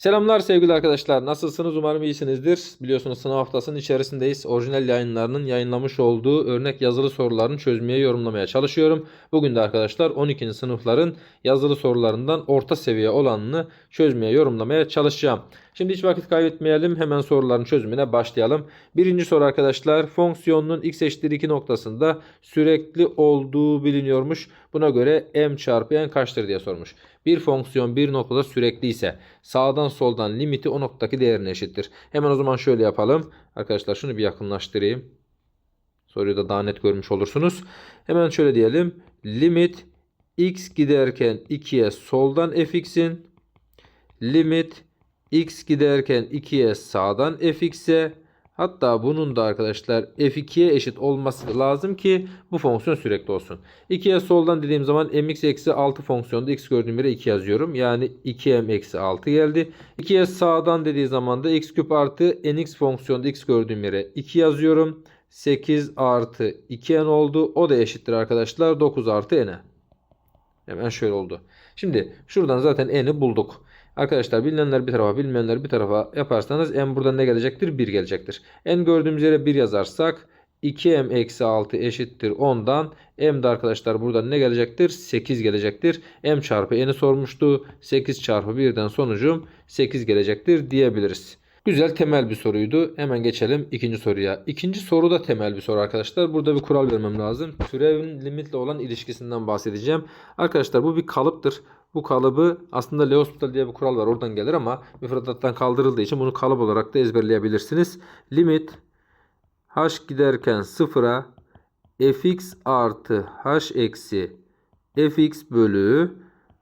Selamlar sevgili arkadaşlar. Nasılsınız? Umarım iyisinizdir. Biliyorsunuz sınav haftasının içerisindeyiz. Orijinal yayınlarının yayınlamış olduğu örnek yazılı sorularını çözmeye, yorumlamaya çalışıyorum. Bugün de arkadaşlar 12. sınıfların yazılı sorularından orta seviye olanını çözmeye, yorumlamaya çalışacağım. Şimdi hiç vakit kaybetmeyelim. Hemen soruların çözümüne başlayalım. Birinci soru arkadaşlar. Fonksiyonun x eşittir 2 noktasında sürekli olduğu biliniyormuş. Buna göre m çarpı n kaçtır diye sormuş. Bir fonksiyon bir noktada sürekli ise sağdan soldan limiti o noktadaki değerine eşittir. Hemen o zaman şöyle yapalım. Arkadaşlar şunu bir yakınlaştırayım. Soruyu da daha net görmüş olursunuz. Hemen şöyle diyelim. Limit x giderken 2'ye soldan fx'in limit x giderken 2'ye sağdan fx'e hatta bunun da arkadaşlar f2'ye eşit olması lazım ki bu fonksiyon sürekli olsun. 2'ye soldan dediğim zaman mx eksi 6 fonksiyonda x gördüğüm yere 2 yazıyorum. Yani 2m eksi 6 geldi. 2'ye sağdan dediği zaman da x küp artı nx fonksiyonda x gördüğüm yere 2 yazıyorum. 8 artı 2n oldu. O da eşittir arkadaşlar 9 artı n'e. Hemen şöyle oldu. Şimdi şuradan zaten n'i bulduk. Arkadaşlar bilinenler bir tarafa bilmeyenler bir tarafa yaparsanız n buradan ne gelecektir? 1 gelecektir. n gördüğümüz yere 1 yazarsak 2m eksi 6 eşittir 10'dan m de arkadaşlar buradan ne gelecektir? 8 gelecektir. m çarpı n'i sormuştu. 8 çarpı 1'den sonucum 8 gelecektir diyebiliriz. Güzel temel bir soruydu. Hemen geçelim ikinci soruya. İkinci soru da temel bir soru arkadaşlar. Burada bir kural vermem lazım. Türevin limitle olan ilişkisinden bahsedeceğim. Arkadaşlar bu bir kalıptır. Bu kalıbı aslında L'Hospital diye bir kural var. Oradan gelir ama müfredattan kaldırıldığı için bunu kalıp olarak da ezberleyebilirsiniz. Limit h giderken sıfıra fx artı h eksi fx bölü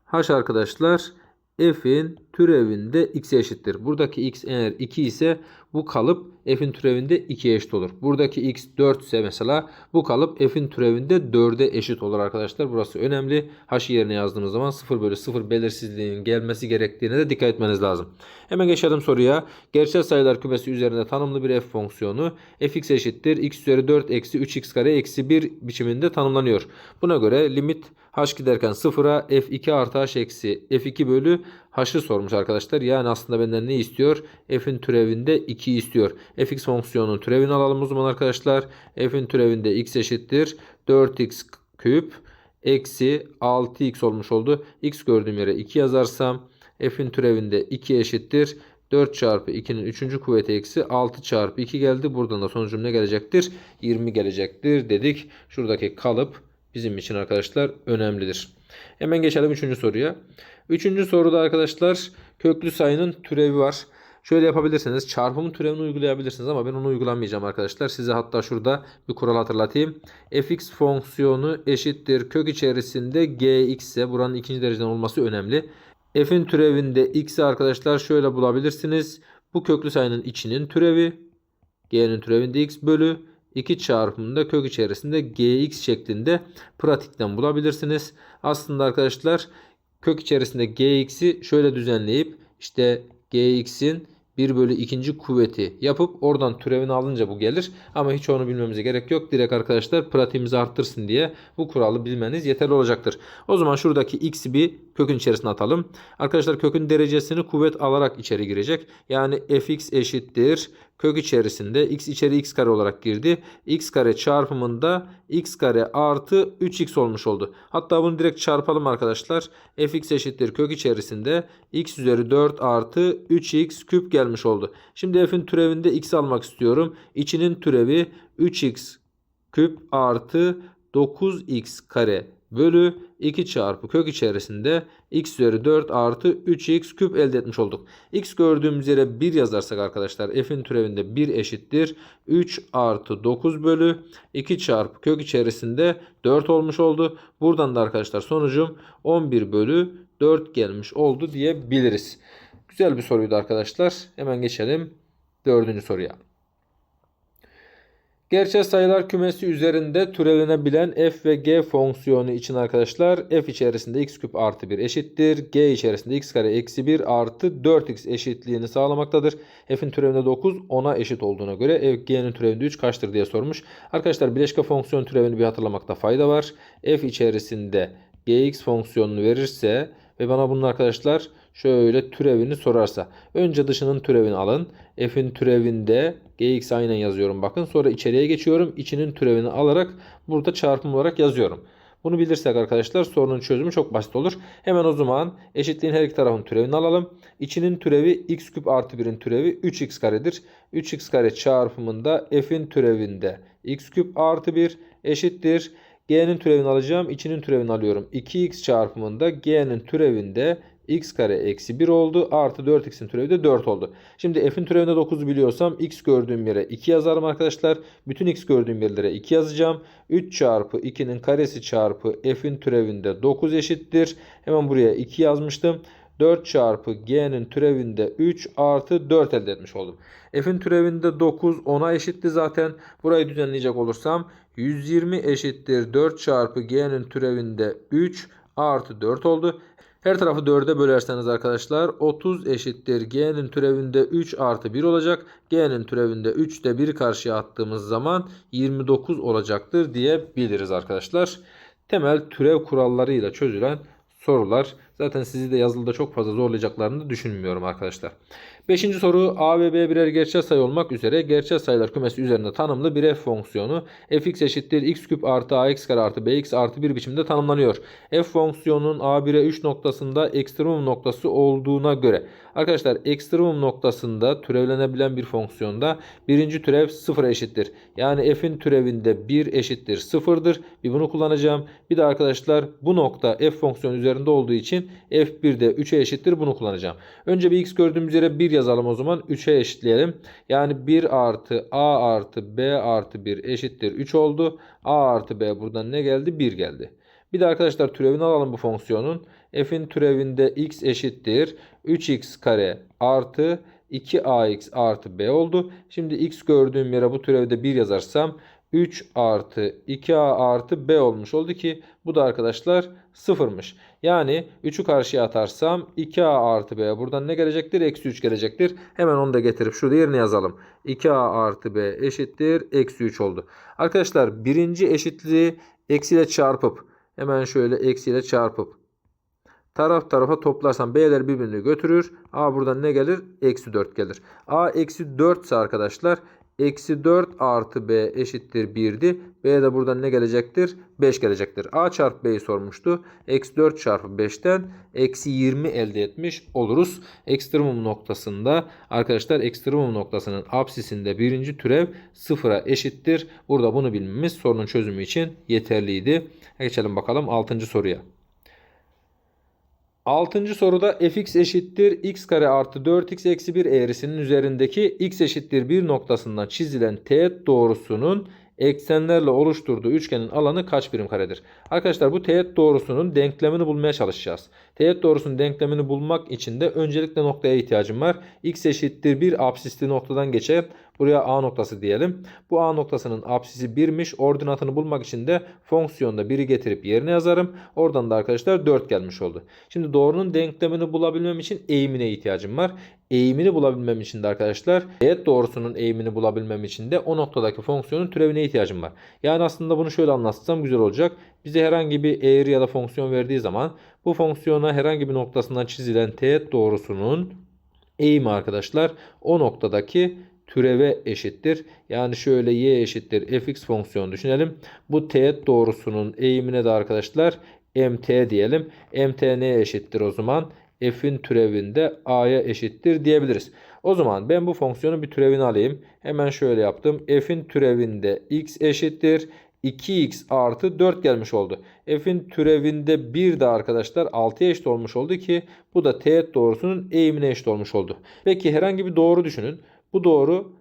h arkadaşlar f'in türevinde x eşittir. Buradaki x eğer 2 ise bu kalıp f'in türevinde 2'ye eşit olur. Buradaki x 4 ise mesela bu kalıp f'in türevinde 4'e eşit olur arkadaşlar. Burası önemli. h yerine yazdığınız zaman 0 bölü 0 belirsizliğinin gelmesi gerektiğine de dikkat etmeniz lazım. Hemen geçelim soruya. Gerçel sayılar kümesi üzerinde tanımlı bir f fonksiyonu fx eşittir x üzeri 4 eksi 3x kare eksi 1 biçiminde tanımlanıyor. Buna göre limit h giderken 0'a f2 artı h eksi f2 bölü h'ı sormuş arkadaşlar. Yani aslında benden ne istiyor? f'in türevinde 2 istiyor. fx fonksiyonunun türevini alalım o zaman arkadaşlar. f'in türevinde x eşittir 4x küp eksi 6x olmuş oldu. x gördüğüm yere 2 yazarsam f'in türevinde 2 eşittir. 4 çarpı 2'nin 3. kuvveti eksi 6 çarpı 2 geldi. Buradan da sonucum ne gelecektir? 20 gelecektir dedik. Şuradaki kalıp bizim için arkadaşlar önemlidir. Hemen geçelim 3. soruya. 3. soruda arkadaşlar köklü sayının türevi var. Şöyle yapabilirsiniz. Çarpımın türevini uygulayabilirsiniz ama ben onu uygulamayacağım arkadaşlar. Size hatta şurada bir kural hatırlatayım. fx fonksiyonu eşittir kök içerisinde gx ise buranın ikinci dereceden olması önemli. f'in türevinde x'i arkadaşlar şöyle bulabilirsiniz. Bu köklü sayının içinin türevi g'nin türevinde x bölü 2 çarpımında kök içerisinde gx şeklinde pratikten bulabilirsiniz. Aslında arkadaşlar kök içerisinde gx'i şöyle düzenleyip işte gx'in 1 bölü 2. kuvveti yapıp oradan türevini alınca bu gelir. Ama hiç onu bilmemize gerek yok. Direkt arkadaşlar pratiğimizi arttırsın diye bu kuralı bilmeniz yeterli olacaktır. O zaman şuradaki x'i bir kökün içerisine atalım. Arkadaşlar kökün derecesini kuvvet alarak içeri girecek. Yani fx eşittir. Kök içerisinde x içeri x kare olarak girdi. x kare çarpımında x kare artı 3x olmuş oldu. Hatta bunu direkt çarpalım arkadaşlar. fx eşittir kök içerisinde x üzeri 4 artı 3x küp gelmiş oldu. Şimdi f'in türevinde x almak istiyorum. İçinin türevi 3x küp artı 9x kare bölü 2 çarpı kök içerisinde x üzeri 4 artı 3x küp elde etmiş olduk. x gördüğümüz yere 1 yazarsak arkadaşlar f'in türevinde 1 eşittir. 3 artı 9 bölü 2 çarpı kök içerisinde 4 olmuş oldu. Buradan da arkadaşlar sonucum 11 bölü 4 gelmiş oldu diyebiliriz. Güzel bir soruydu arkadaşlar. Hemen geçelim dördüncü soruya. Gerçel sayılar kümesi üzerinde türevilenebilen f ve g fonksiyonu için arkadaşlar f içerisinde x küp artı 1 eşittir. g içerisinde x kare eksi 1 artı 4x eşitliğini sağlamaktadır. f'in türevinde 9 10'a eşit olduğuna göre g'nin türevinde 3 kaçtır diye sormuş. Arkadaşlar bileşke fonksiyon türevini bir hatırlamakta fayda var. f içerisinde gx fonksiyonunu verirse ve bana bunun arkadaşlar şöyle türevini sorarsa. Önce dışının türevini alın. F'in türevinde gx aynen yazıyorum bakın. Sonra içeriye geçiyorum. İçinin türevini alarak burada çarpım olarak yazıyorum. Bunu bilirsek arkadaşlar sorunun çözümü çok basit olur. Hemen o zaman eşitliğin her iki tarafın türevini alalım. İçinin türevi x küp artı 1'in türevi 3x karedir. 3x kare çarpımında f'in türevinde x küp artı 1 eşittir. G'nin türevini alacağım. İçinin türevini alıyorum. 2x çarpımında g'nin türevinde x kare eksi 1 oldu. Artı 4x'in türevi de 4 oldu. Şimdi f'in türevinde 9 biliyorsam x gördüğüm yere 2 yazarım arkadaşlar. Bütün x gördüğüm yerlere 2 yazacağım. 3 çarpı 2'nin karesi çarpı f'in türevinde 9 eşittir. Hemen buraya 2 yazmıştım. 4 çarpı g'nin türevinde 3 artı 4 elde etmiş oldum. F'in türevinde 9 10'a eşitti zaten. Burayı düzenleyecek olursam 120 eşittir 4 çarpı g'nin türevinde 3 artı 4 oldu. Her tarafı 4'e bölerseniz arkadaşlar 30 eşittir g'nin türevinde 3 artı 1 olacak. G'nin türevinde 3 de 1 karşıya attığımız zaman 29 olacaktır diyebiliriz arkadaşlar. Temel türev kurallarıyla çözülen sorular. Zaten sizi de yazılıda çok fazla zorlayacaklarını düşünmüyorum arkadaşlar. Beşinci soru A ve B birer gerçel sayı olmak üzere gerçel sayılar kümesi üzerinde tanımlı bir f fonksiyonu fx eşittir x küp artı ax kare artı bx artı 1 biçimde tanımlanıyor. f fonksiyonunun a1'e 3 noktasında ekstremum noktası olduğuna göre arkadaşlar ekstremum noktasında türevlenebilen bir fonksiyonda birinci türev 0 eşittir. Yani f'in türevinde 1 eşittir 0'dır. Bir bunu kullanacağım. Bir de arkadaşlar bu nokta f fonksiyonu üzerinde olduğu için f1 de 3'e eşittir. Bunu kullanacağım. Önce bir x gördüğümüz yere 1 yazalım o zaman. 3'e eşitleyelim. Yani 1 artı a artı b artı 1 eşittir 3 oldu. a artı b buradan ne geldi? 1 geldi. Bir de arkadaşlar türevini alalım bu fonksiyonun. f'in türevinde x eşittir 3x kare artı 2ax artı b oldu. Şimdi x gördüğüm yere bu türevde 1 yazarsam 3 artı 2a artı b olmuş oldu ki bu da arkadaşlar sıfırmış. Yani 3'ü karşıya atarsam 2a artı b buradan ne gelecektir? Eksi 3 gelecektir. Hemen onu da getirip şurada yerine yazalım. 2a artı b eşittir. Eksi 3 oldu. Arkadaşlar birinci eşitliği eksiyle çarpıp hemen şöyle eksiyle çarpıp taraf tarafa toplarsam b'ler birbirini götürür. A buradan ne gelir? Eksi 4 gelir. A eksi 4 ise arkadaşlar Eksi 4 artı b eşittir 1'di. B de buradan ne gelecektir? 5 gelecektir. A çarpı b'yi sormuştu. Eksi 4 çarpı 5'ten eksi 20 elde etmiş oluruz. Ekstremum noktasında arkadaşlar ekstremum noktasının apsisinde birinci türev sıfıra eşittir. Burada bunu bilmemiz sorunun çözümü için yeterliydi. Geçelim bakalım 6. soruya. Altıncı soruda fx eşittir x kare artı 4x eksi 1 eğrisinin üzerindeki x eşittir 1 noktasından çizilen teğet doğrusunun eksenlerle oluşturduğu üçgenin alanı kaç birim karedir? Arkadaşlar bu teğet doğrusunun denklemini bulmaya çalışacağız. Teğet doğrusunun denklemini bulmak için de öncelikle noktaya ihtiyacım var. x eşittir 1 absisli noktadan geçer. Buraya A noktası diyelim. Bu A noktasının apsisi 1'miş. Ordinatını bulmak için de fonksiyonda 1'i getirip yerine yazarım. Oradan da arkadaşlar 4 gelmiş oldu. Şimdi doğrunun denklemini bulabilmem için eğimine ihtiyacım var. Eğimini bulabilmem için de arkadaşlar teğet doğrusunun eğimini bulabilmem için de o noktadaki fonksiyonun türevine ihtiyacım var. Yani aslında bunu şöyle anlatsam güzel olacak. Bize herhangi bir eğri ya da fonksiyon verdiği zaman bu fonksiyona herhangi bir noktasından çizilen teğet doğrusunun eğimi arkadaşlar o noktadaki türeve eşittir. Yani şöyle y eşittir fx fonksiyonu düşünelim. Bu teğet doğrusunun eğimine de arkadaşlar mt diyelim. mt neye eşittir o zaman? f'in türevinde a'ya eşittir diyebiliriz. O zaman ben bu fonksiyonun bir türevini alayım. Hemen şöyle yaptım. f'in türevinde x eşittir. 2x artı 4 gelmiş oldu. F'in türevinde 1 de arkadaşlar 6'ya eşit olmuş oldu ki bu da teğet doğrusunun eğimine eşit olmuş oldu. Peki herhangi bir doğru düşünün. Bu doğru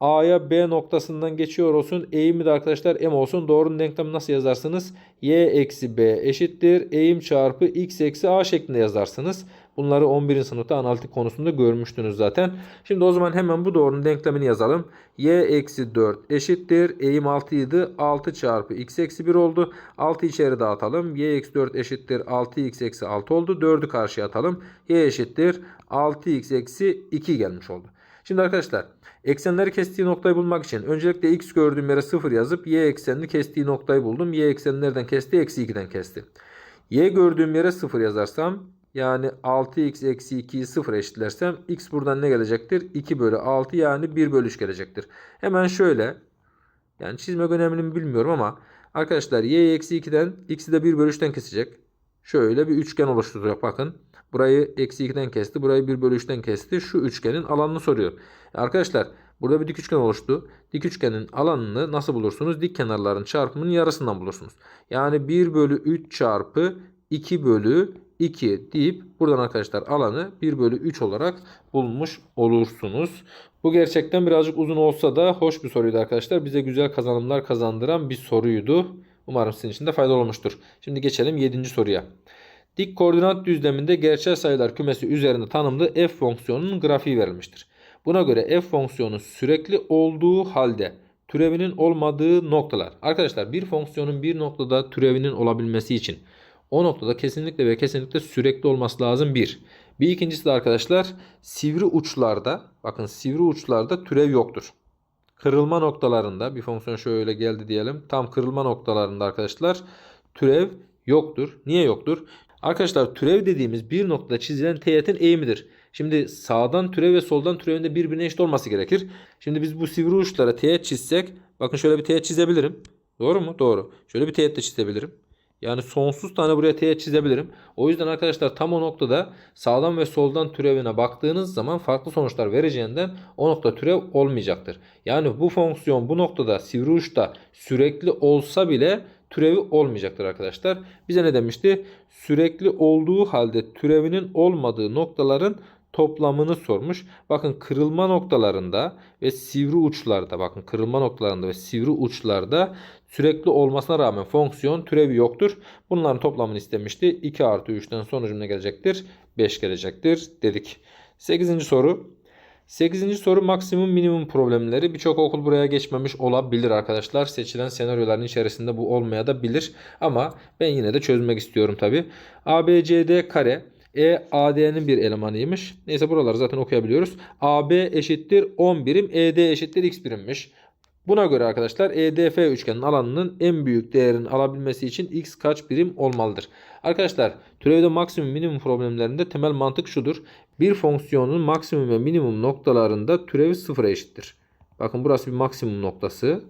A'ya B noktasından geçiyor olsun. Eğimi de arkadaşlar M olsun. Doğrunun denklemi nasıl yazarsınız? Y eksi B eşittir. Eğim çarpı X eksi A şeklinde yazarsınız. Bunları 11. sınıfta analitik konusunda görmüştünüz zaten. Şimdi o zaman hemen bu doğrunun denklemini yazalım. Y eksi 4 eşittir. Eğim 6 idi. 6 çarpı X eksi 1 oldu. 6 içeri dağıtalım. Y eksi 4 eşittir. 6X eksi 6 oldu. 4'ü karşıya atalım. Y eşittir. 6X eksi 2 gelmiş oldu. Şimdi arkadaşlar eksenleri kestiği noktayı bulmak için öncelikle x gördüğüm yere 0 yazıp y eksenini kestiği noktayı buldum. Y eksenini nereden kesti? Eksi 2'den kesti. Y gördüğüm yere 0 yazarsam yani 6x eksi 2'yi 0 eşitlersem x buradan ne gelecektir? 2 bölü 6 yani 1 bölü 3 gelecektir. Hemen şöyle yani çizmek önemli mi bilmiyorum ama arkadaşlar y eksi 2'den x'i de 1 bölü 3'ten kesecek. Şöyle bir üçgen oluşturacak bakın. Burayı eksi 2'den kesti. Burayı 1 bölü 3'ten kesti. Şu üçgenin alanını soruyor. Arkadaşlar burada bir dik üçgen oluştu. Dik üçgenin alanını nasıl bulursunuz? Dik kenarların çarpımının yarısından bulursunuz. Yani 1 bölü 3 çarpı 2 bölü 2 deyip buradan arkadaşlar alanı 1 bölü 3 olarak bulmuş olursunuz. Bu gerçekten birazcık uzun olsa da hoş bir soruydu arkadaşlar. Bize güzel kazanımlar kazandıran bir soruydu. Umarım sizin için de faydalı olmuştur. Şimdi geçelim 7. soruya. Dik koordinat düzleminde gerçel sayılar kümesi üzerinde tanımlı f fonksiyonunun grafiği verilmiştir. Buna göre f fonksiyonu sürekli olduğu halde türevinin olmadığı noktalar. Arkadaşlar bir fonksiyonun bir noktada türevinin olabilmesi için o noktada kesinlikle ve kesinlikle sürekli olması lazım bir. Bir ikincisi de arkadaşlar sivri uçlarda bakın sivri uçlarda türev yoktur. Kırılma noktalarında bir fonksiyon şöyle geldi diyelim. Tam kırılma noktalarında arkadaşlar türev yoktur. Niye yoktur? Arkadaşlar türev dediğimiz bir noktada çizilen teğetin eğimidir. Şimdi sağdan türev ve soldan türevin de birbirine eşit olması gerekir. Şimdi biz bu sivri uçlara teğet çizsek bakın şöyle bir teğet çizebilirim. Doğru mu? Doğru. Şöyle bir teğet de çizebilirim. Yani sonsuz tane buraya teğet çizebilirim. O yüzden arkadaşlar tam o noktada sağdan ve soldan türevine baktığınız zaman farklı sonuçlar vereceğinden o nokta türev olmayacaktır. Yani bu fonksiyon bu noktada sivri uçta sürekli olsa bile türevi olmayacaktır arkadaşlar. Bize ne demişti? Sürekli olduğu halde türevinin olmadığı noktaların toplamını sormuş. Bakın kırılma noktalarında ve sivri uçlarda bakın kırılma noktalarında ve sivri uçlarda sürekli olmasına rağmen fonksiyon türevi yoktur. Bunların toplamını istemişti. 2 artı 3'ten sonucum ne gelecektir? 5 gelecektir dedik. 8. soru. 8. soru maksimum minimum problemleri. Birçok okul buraya geçmemiş olabilir arkadaşlar. Seçilen senaryoların içerisinde bu olmaya da bilir. Ama ben yine de çözmek istiyorum tabi. ABCD kare e AD'nin bir elemanıymış. Neyse buraları zaten okuyabiliyoruz. AB eşittir 10 birim. ED eşittir x birimmiş. Buna göre arkadaşlar EDF üçgenin alanının en büyük değerini alabilmesi için x kaç birim olmalıdır? Arkadaşlar türevde maksimum minimum problemlerinde temel mantık şudur. Bir fonksiyonun maksimum ve minimum noktalarında türevi sıfıra eşittir. Bakın burası bir maksimum noktası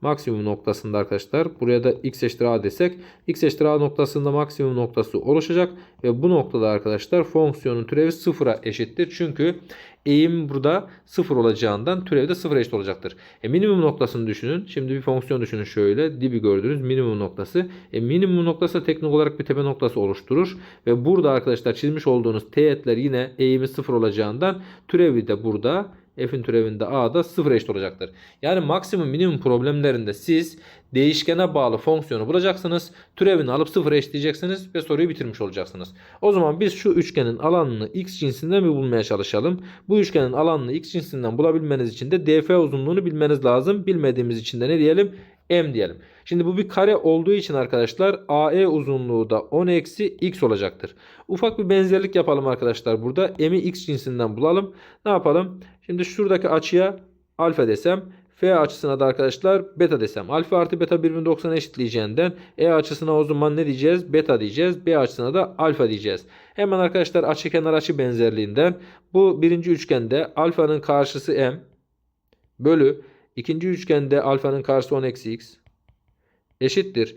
maksimum noktasında arkadaşlar buraya da x eşittir a desek x eşittir a noktasında maksimum noktası oluşacak ve bu noktada arkadaşlar fonksiyonun türevi sıfıra eşittir. Çünkü eğim burada sıfır olacağından türevi de sıfıra eşit olacaktır. E, minimum noktasını düşünün. Şimdi bir fonksiyon düşünün şöyle. Dibi gördüğünüz minimum noktası. E, minimum noktası teknik olarak bir tepe noktası oluşturur. Ve burada arkadaşlar çizmiş olduğunuz teğetler yine eğimi sıfır olacağından türevi de burada f'in türevinde a da 0 eşit olacaktır. Yani maksimum minimum problemlerinde siz değişkene bağlı fonksiyonu bulacaksınız. Türevini alıp 0 eşitleyeceksiniz ve soruyu bitirmiş olacaksınız. O zaman biz şu üçgenin alanını x cinsinden mi bulmaya çalışalım? Bu üçgenin alanını x cinsinden bulabilmeniz için de df uzunluğunu bilmeniz lazım. Bilmediğimiz için de ne diyelim? M diyelim. Şimdi bu bir kare olduğu için arkadaşlar AE uzunluğu da 10 eksi x olacaktır. Ufak bir benzerlik yapalım arkadaşlar burada. M'i x cinsinden bulalım. Ne yapalım? Şimdi şuradaki açıya alfa desem. F açısına da arkadaşlar beta desem. Alfa artı beta birbirini 90'a eşitleyeceğinden E açısına o zaman ne diyeceğiz? Beta diyeceğiz. B açısına da alfa diyeceğiz. Hemen arkadaşlar açı kenar açı benzerliğinden bu birinci üçgende alfanın karşısı m bölü ikinci üçgende alfanın karşısı 10 eksi x eşittir.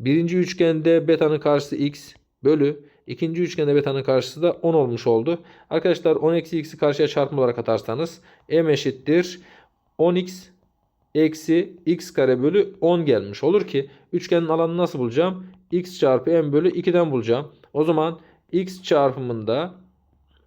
Birinci üçgende beta'nın karşısı x bölü ikinci üçgende beta'nın karşısı da 10 olmuş oldu. Arkadaşlar 10 eksi x'i karşıya çarpım olarak atarsanız m eşittir 10x eksi x kare bölü 10 gelmiş olur ki üçgenin alanını nasıl bulacağım? x çarpı m bölü 2'den bulacağım. O zaman x çarpımında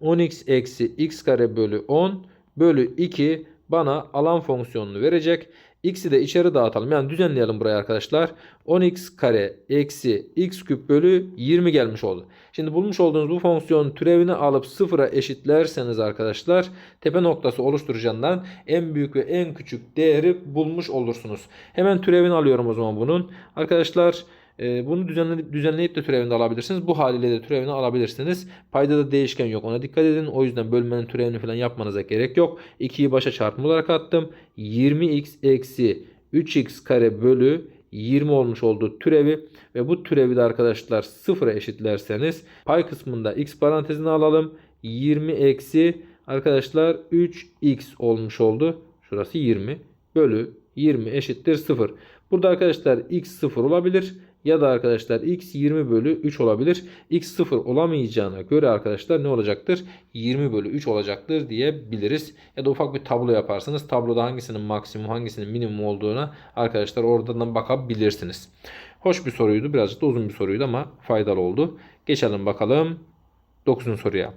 10x eksi x kare bölü 10 bölü 2 bana alan fonksiyonunu verecek. X'i de içeri dağıtalım. Yani düzenleyelim buraya arkadaşlar. 10x kare eksi x küp bölü 20 gelmiş oldu. Şimdi bulmuş olduğunuz bu fonksiyon türevini alıp sıfıra eşitlerseniz arkadaşlar tepe noktası oluşturacağından en büyük ve en küçük değeri bulmuş olursunuz. Hemen türevini alıyorum o zaman bunun. Arkadaşlar e, bunu düzenleyip, düzenleyip de türevini alabilirsiniz. Bu haliyle de türevini alabilirsiniz. Payda da değişken yok. Ona dikkat edin. O yüzden bölmenin türevini falan yapmanıza gerek yok. 2'yi başa çarpım olarak attım. 20x eksi 3x kare bölü 20 olmuş olduğu türevi ve bu türevi de arkadaşlar sıfıra eşitlerseniz pay kısmında x parantezine alalım. 20 eksi arkadaşlar 3x olmuş oldu. Şurası 20 bölü 20 eşittir 0. Burada arkadaşlar x 0 olabilir ya da arkadaşlar x 20 bölü 3 olabilir. x 0 olamayacağına göre arkadaşlar ne olacaktır? 20 bölü 3 olacaktır diyebiliriz. Ya da ufak bir tablo yaparsınız. Tabloda hangisinin maksimum hangisinin minimum olduğuna arkadaşlar oradan bakabilirsiniz. Hoş bir soruydu. Birazcık da uzun bir soruydu ama faydalı oldu. Geçelim bakalım 9. soruya.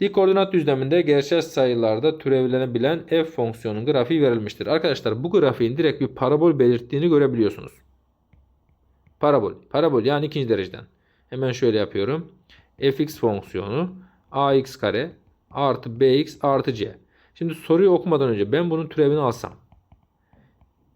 Dik koordinat düzleminde gerçel sayılarda türevlenebilen f fonksiyonun grafiği verilmiştir. Arkadaşlar bu grafiğin direkt bir parabol belirttiğini görebiliyorsunuz. Parabol. Parabol yani ikinci dereceden. Hemen şöyle yapıyorum. fx fonksiyonu ax kare artı bx artı c. Şimdi soruyu okumadan önce ben bunun türevini alsam.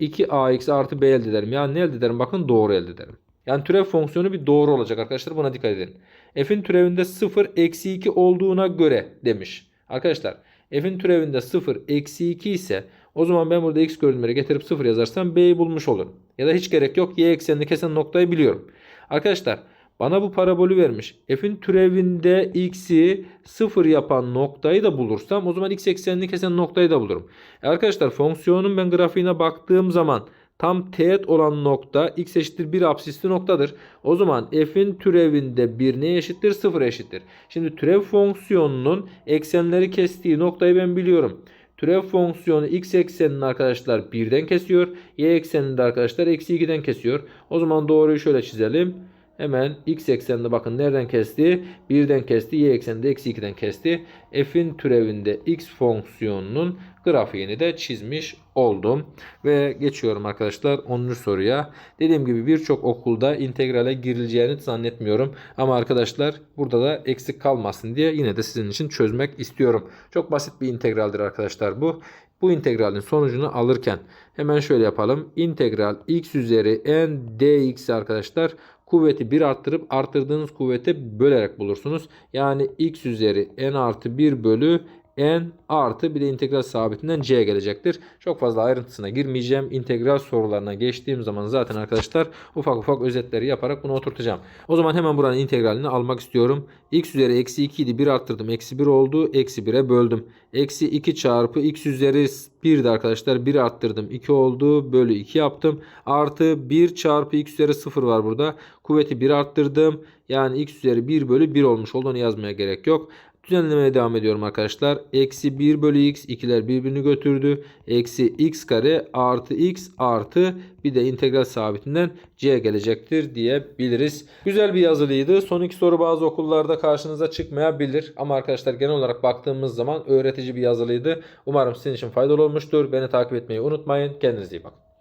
2ax artı b elde ederim. Yani ne elde ederim? Bakın doğru elde ederim. Yani türev fonksiyonu bir doğru olacak arkadaşlar. Buna dikkat edin. F'in türevinde 0 eksi 2 olduğuna göre demiş. Arkadaşlar f'in türevinde 0 eksi 2 ise o zaman ben burada x gördüğümleri getirip 0 yazarsam b'yi bulmuş olurum. Ya da hiç gerek yok. Y eksenini kesen noktayı biliyorum. Arkadaşlar bana bu parabolü vermiş. F'in türevinde x'i 0 yapan noktayı da bulursam o zaman x eksenini kesen noktayı da bulurum. E arkadaşlar fonksiyonun ben grafiğine baktığım zaman tam teğet olan nokta x eşittir 1 apsisli noktadır. O zaman f'in türevinde 1 ne eşittir? 0 eşittir. Şimdi türev fonksiyonunun eksenleri kestiği noktayı ben biliyorum. Türev fonksiyonu x eksenini arkadaşlar 1'den kesiyor. Y eksenini de arkadaşlar eksi 2'den kesiyor. O zaman doğruyu şöyle çizelim. Hemen x ekseninde bakın nereden kesti? 1'den kesti. Y ekseninde eksi 2'den kesti. F'in türevinde x fonksiyonunun grafiğini de çizmiş oldum. Ve geçiyorum arkadaşlar 10. soruya. Dediğim gibi birçok okulda integrale girileceğini zannetmiyorum. Ama arkadaşlar burada da eksik kalmasın diye yine de sizin için çözmek istiyorum. Çok basit bir integraldir arkadaşlar bu. Bu integralin sonucunu alırken hemen şöyle yapalım. İntegral x üzeri n dx arkadaşlar kuvveti 1 arttırıp arttırdığınız kuvvete bölerek bulursunuz. Yani x üzeri n artı 1 bölü n artı bir de integral sabitinden c gelecektir. Çok fazla ayrıntısına girmeyeceğim. İntegral sorularına geçtiğim zaman zaten arkadaşlar ufak ufak özetleri yaparak bunu oturtacağım. O zaman hemen buranın integralini almak istiyorum. x üzeri eksi 2 idi 1 arttırdım. Eksi 1 oldu. Eksi 1'e böldüm. Eksi 2 çarpı x üzeri 1 de arkadaşlar 1 arttırdım. 2 oldu. Bölü 2 yaptım. Artı 1 çarpı x üzeri 0 var burada. Kuvveti 1 arttırdım. Yani x üzeri 1 bölü 1 olmuş oldu. Onu yazmaya gerek yok. Düzenlemeye devam ediyorum arkadaşlar. Eksi 1 bölü x ikiler birbirini götürdü. Eksi x kare artı x artı bir de integral sabitinden c gelecektir diyebiliriz. Güzel bir yazılıydı. Son iki soru bazı okullarda karşınıza çıkmayabilir. Ama arkadaşlar genel olarak baktığımız zaman öğretici bir yazılıydı. Umarım sizin için faydalı olmuştur. Beni takip etmeyi unutmayın. Kendinize iyi bakın.